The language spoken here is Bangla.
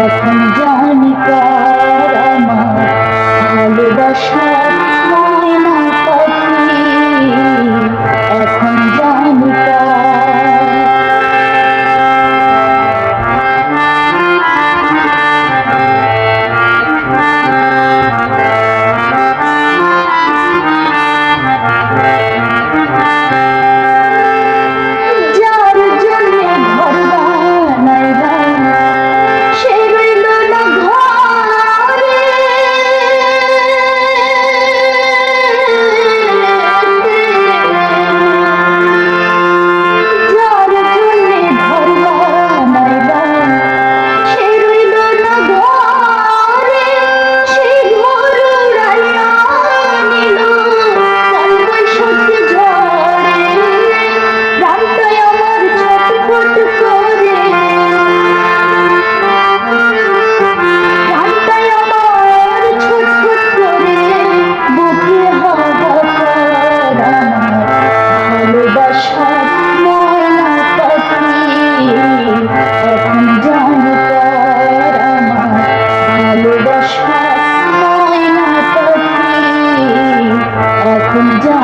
এখন জানি কার আমার ভালোবাসা Jump.